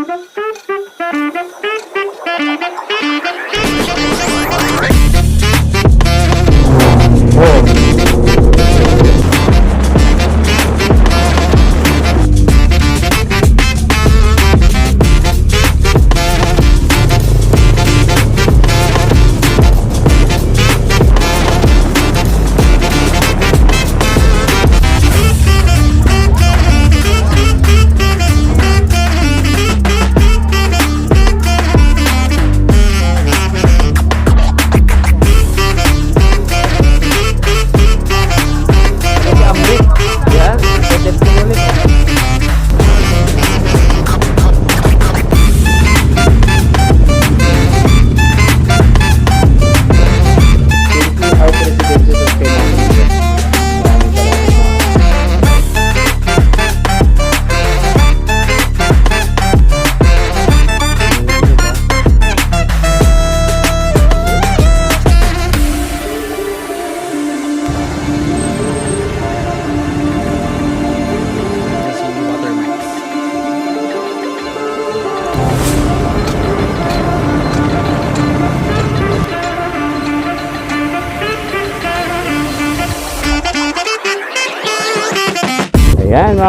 Kasi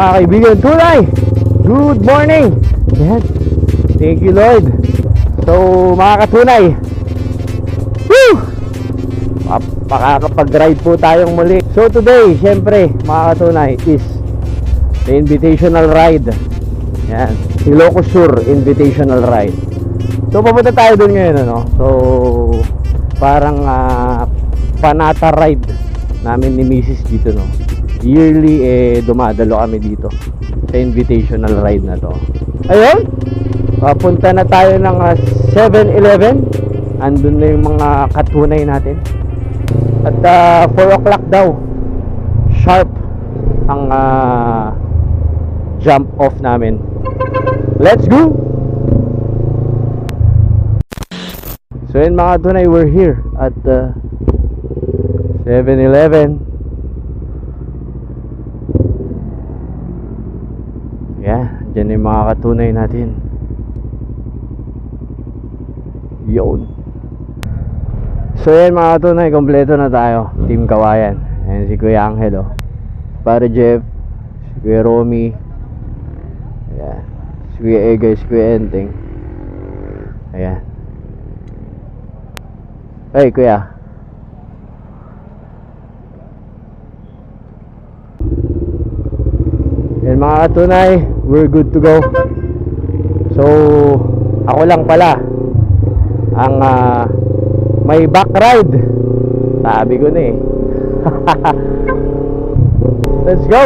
mga kaibigan, tunay! Good morning! Ayan. Thank you Lord. So mga katunay, Woo! Makakapag-ride po tayong muli. So today, syempre, mga katunay, is the invitational ride. Yan. Ilocos Sur Invitational Ride. So papunta tayo doon ngayon, ano? So, parang ah, panata ride namin ni Mrs. dito, no? Yearly, eh, dumadalo kami dito sa invitational ride na to. Ayun, papunta na tayo ng ah, 7-Eleven. Andun na yung mga katunay natin. At ah, 4 o'clock daw, sharp ang ah, jump off namin. Let's go! So yun mga tunay, we're here at uh, 7-Eleven. Yeah, dyan yung mga katunay natin. Yun. So yan mga katunay, kompleto na tayo. Team Kawayan. Ayan si Kuya Angel oh. Para Jeff, si Kuya Romy, Ayan. Si Kuya Egay, si Kuya Enteng. Ayan. Hey, Kuya. Yan mga katunay, we're good to go. So, ako lang pala ang ah, may back ride. Sabi ko na eh. Let's go!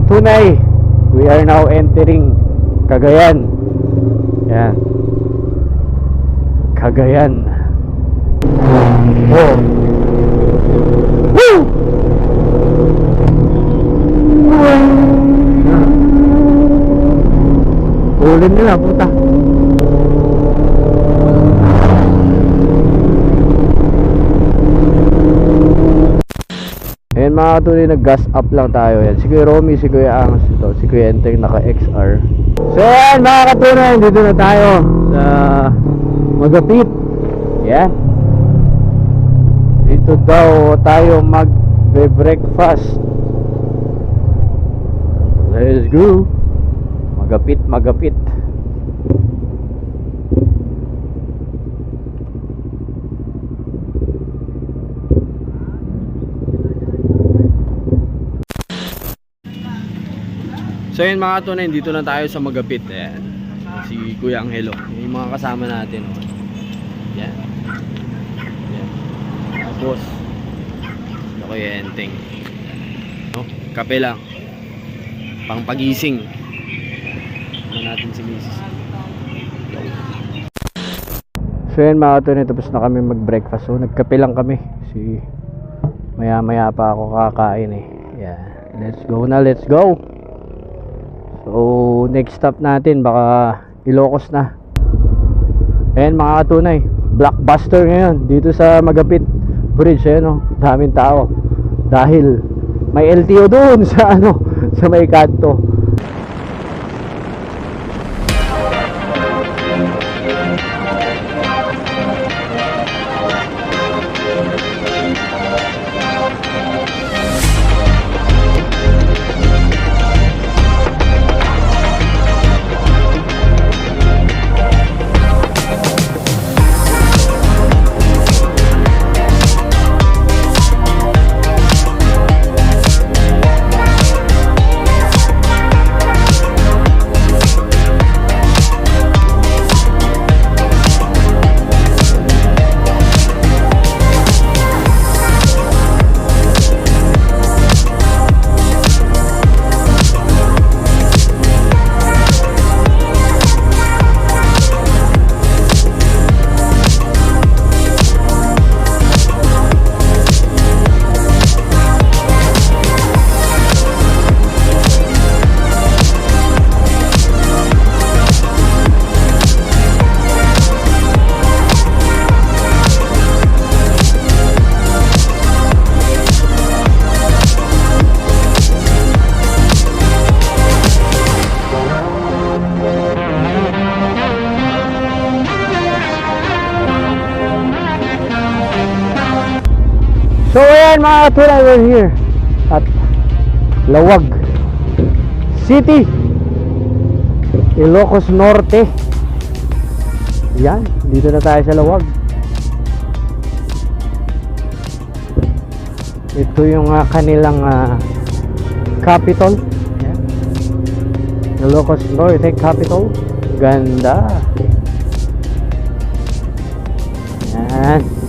Mga katunay, we are now entering Cagayan. Yan. Cagayan. Oh. Woo! Ulim nila, puta. Mga katuloy, nag-gas up lang tayo yan. Si Kuya Romy, si Kuya Angas ito, si Kuya Enteng naka XR. So yan mga katuloy, dito na tayo sa Magapit. Yan. Dito daw tayo mag-breakfast. Let's go. Magapit, magapit. So yun mga tunay, dito na tayo sa Magapit. Ayan. Si Kuya Angelo. Yung mga kasama natin. oh. Yan. Yan. Tapos, si Kuya Enteng. No? Kape lang. Pang pagising. Ano natin si Mrs. So yan mga katunay, tapos na kami mag-breakfast. So nagkape lang kami. Si maya maya pa ako kakain eh. Yeah. Let's go na, let's go. So next stop natin baka Ilocos na. Ayan mga katunay, blockbuster ngayon dito sa Magapit Bridge. Ayan o, daming tao. Dahil may LTO doon sa ano, sa may kanto. Katunay, we're here? At Lawag City. Ilocos Norte. Yan, dito na tayo sa Lawag. Ito yung ah, kanilang ah, capital. Ilocos Norte capital. Ganda. Yan!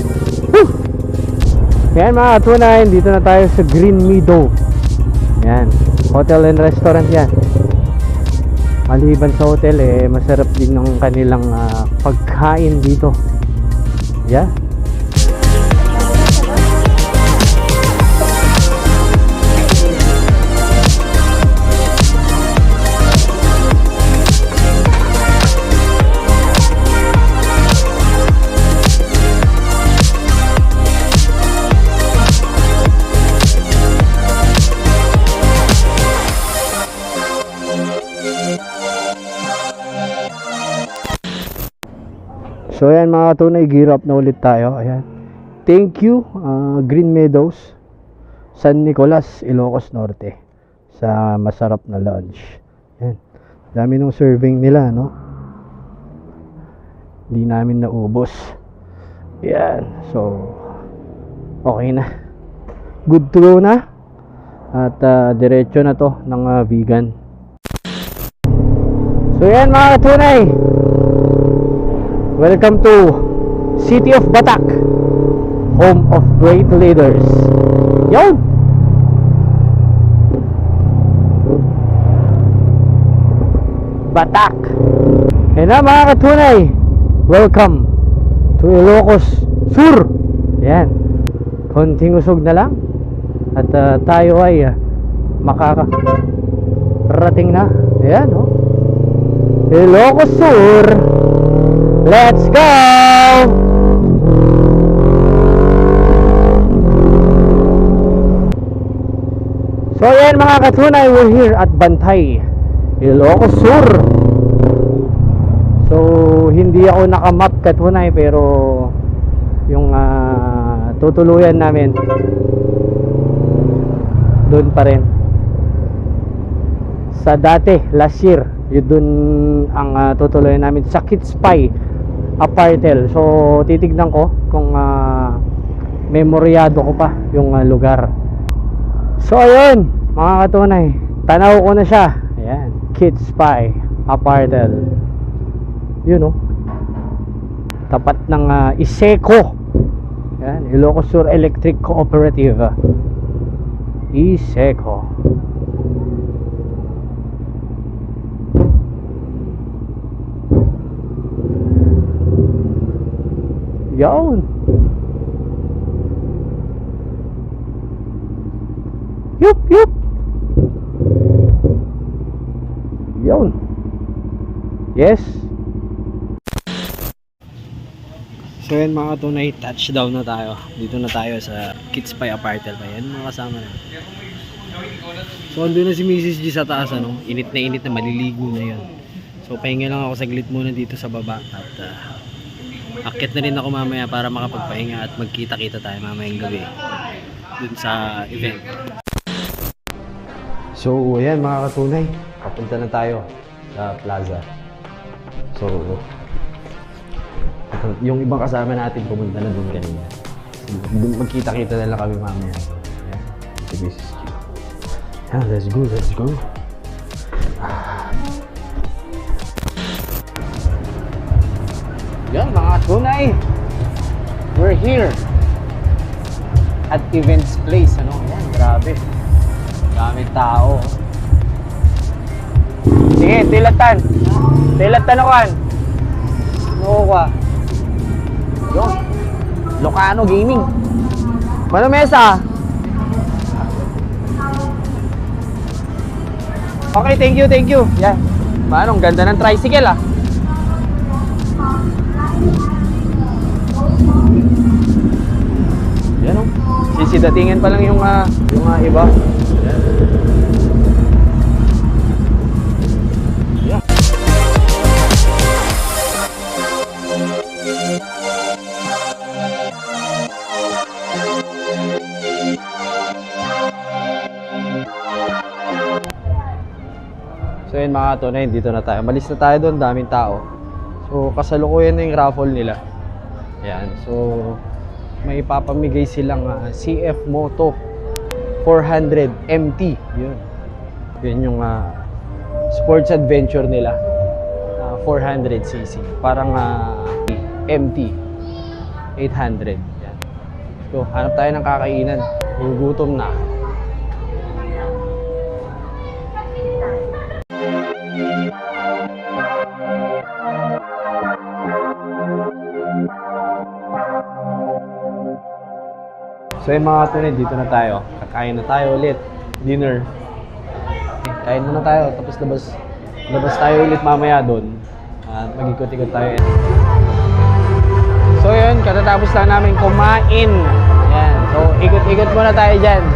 Yan mga katunayan, dito na tayo sa Green Meadow. Yan, hotel and restaurant yan. Maliban sa hotel eh, masarap din ng kanilang ah, pagkain dito. Yeah. So ayan mga katunay, gear up na ulit tayo. Ayan. Thank you ah, Green Meadows, San Nicolas, Ilocos Norte sa masarap na lunch. Ayan. Dami nung serving nila, no? Hindi namin naubos. Ayan. So, okay na. Good to go na. At ah, diretso na to ng ah, vegan. So yan mga katunay. Welcome to City of Batak, home of great leaders. Yon! Batak! Yan na mga katunay, welcome to Ilocos Sur. Yan. Konting usog na lang. At ah, tayo ay uh, makakarating na. Ayan, oh. Ilocos Sur. Let's go! So ayan mga katunay, we're here at Bantay, Ilocos Sur. So hindi ako nakamap katunay pero yung ah, tutuluyan namin doon pa rin. Sa dati, last year, yun doon ang ah, tutuluyan namin sa Kids Pie Apartel. So titignan ko kung ah, memoryado ko pa yung ah, lugar. So ayun, mga katunay, tanaw ko na siya. Ayan, Kids Pie Apartel. Yun oh. Tapat ng ah, Iseco. Ayan, Ilocos Sur Electric Cooperative. Iseco. Yun. Yup, yup. Yun. Yes. So yun mga tunay, touchdown na tayo. Dito na tayo sa Kids Pie Apartel pa. Yan mga kasama na. So andun na si Mrs. G sa taas ano. Init na init na maliligo na yun. So pahinga lang ako saglit muna dito sa baba at uh, akit na rin ako mamaya para makapagpahinga at magkita-kita tayo mamayang gabi dun sa event. So ayan mga katunay, papunta na tayo sa plaza. So yung ibang kasama natin pumunta na doon kanina. Magkita-kita na lang kami mamaya. Ayan. Yeah, let's go, let's go. Yan mga tunay. We're here at Events Place. Ano? Yan, grabe. Dami tao. Sige, tilatan. Tilatan ako kan. Ano ka? Yun. Locano Gaming. Mano mesa? Okay, thank you, thank you. Yan. Manong ganda ng tricycle ah. Sisidatingin pa lang yung, ah, yung ah, iba. So yun mga tunay, dito na tayo. Malis na tayo doon, daming tao. So kasalukuyan na yung raffle nila. Ayan, so may ipapamigay silang ah, CF Moto 400 MT. Yun. Yun yung ah, sports adventure nila. Ah, 400cc. Parang ah, MT 800. Yan. So, hanap tayo ng kakainan. Gugutom na. So yung mga tunay, dito na tayo. Kakain na tayo ulit. Dinner. Kain muna tayo. Tapos labas, labas tayo ulit mamaya doon. At mag-ikot-ikot tayo. So yun, katatapos lang namin kumain. Yan. So ikot-ikot muna tayo dyan.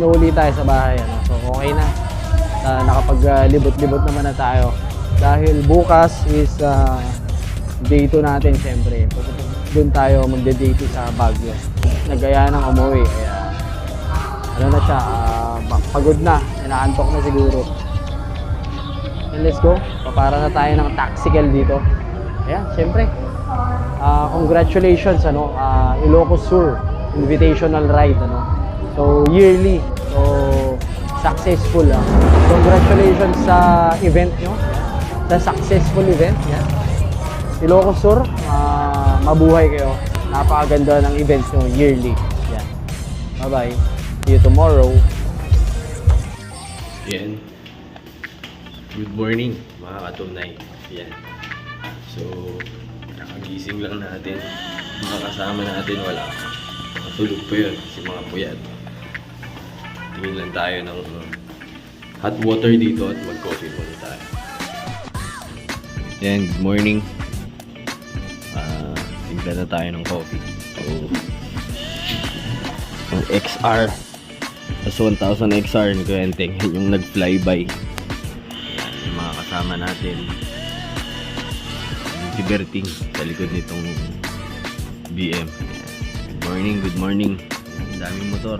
Pauwi na tayo sa bahay. Ano? So okay na. Uh, Nakapag-libot-libot naman na tayo. Dahil bukas is ah, day 2 natin syempre. Doon tayo magde-day 2 sa Baguio. Nagaya ng umuwi. Kaya ano na siya, ah, pagod na. Inaantok na siguro. And let's go. Papara na tayo ng taxical dito. Ayan, syempre. Ah, congratulations ano, ah, Ilocos Sur Invitational Ride ano. So yearly. So successful ah. Congratulations sa event nyo. Sa successful event. Yan. Ilocos Sur, ah, mabuhay kayo. Napakaganda ng event nyo yearly. Yan. Bye-bye. See you tomorrow. Yan. Good morning, mga katunay. Yan. So, nakagising lang natin. Mga kasama natin wala. Matulog pa yun, si mga puyat. Tingin lang tayo ng hot water dito at mag-coffee muna tayo. Yan, good morning. Ah, timpla na tayo ng coffee. So, yung XR Tapos 1,000 XR ni Kuya Enteng, yun yung nag-flyby. Yung mga kasama natin. Yung si sa likod nitong BM. Good morning, good morning. Ang daming motor.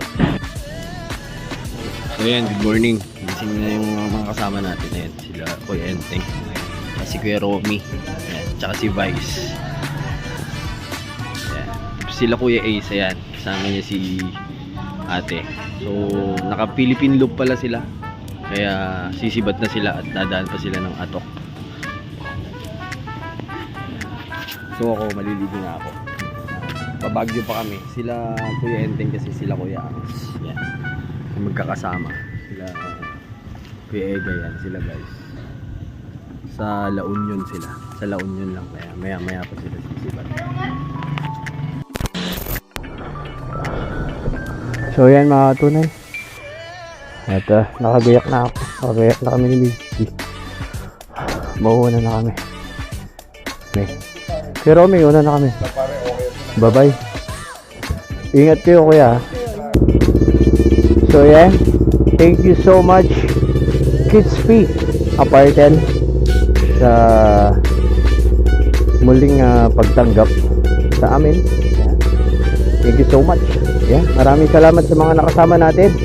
So yan, good morning. Gising na yung mga kasama natin. Ayan, sila Kuya Enteng. Si Kuya Romy. Ayan, tsaka si Vice. Ayan. Sila Kuya Ace, ayan. Kasama niya si ate. So, naka Philippine loop pala sila. Kaya sisibat na sila at dadaan pa sila ng atok. So ako, maliligo na ako. Pabagyo pa kami. Sila Kuya Enteng kasi sila Kuya Angs. Yan. Magkakasama. Sila Kuya yan. Sila guys. Sa La Union sila. Sa La Union lang. Kaya maya maya pa sila sisibat. So yan mga tunay. At uh, nakagayak na ako. Nakagayak na kami ni Missy. Mauuna na kami. Okay. Pero may una na kami. Bye bye. Ingat kayo kuya. So yan. Thank you so much Kids Fee Apartel sa muling ah, pagtanggap sa amin. Yan. Thank you so much. Yeah, maraming salamat sa mga nakasama natin.